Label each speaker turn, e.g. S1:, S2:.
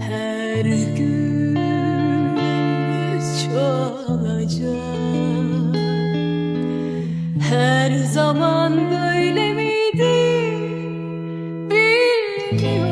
S1: Her gün çoğalacak. Her zaman böyle miydi? Bilmiyorum.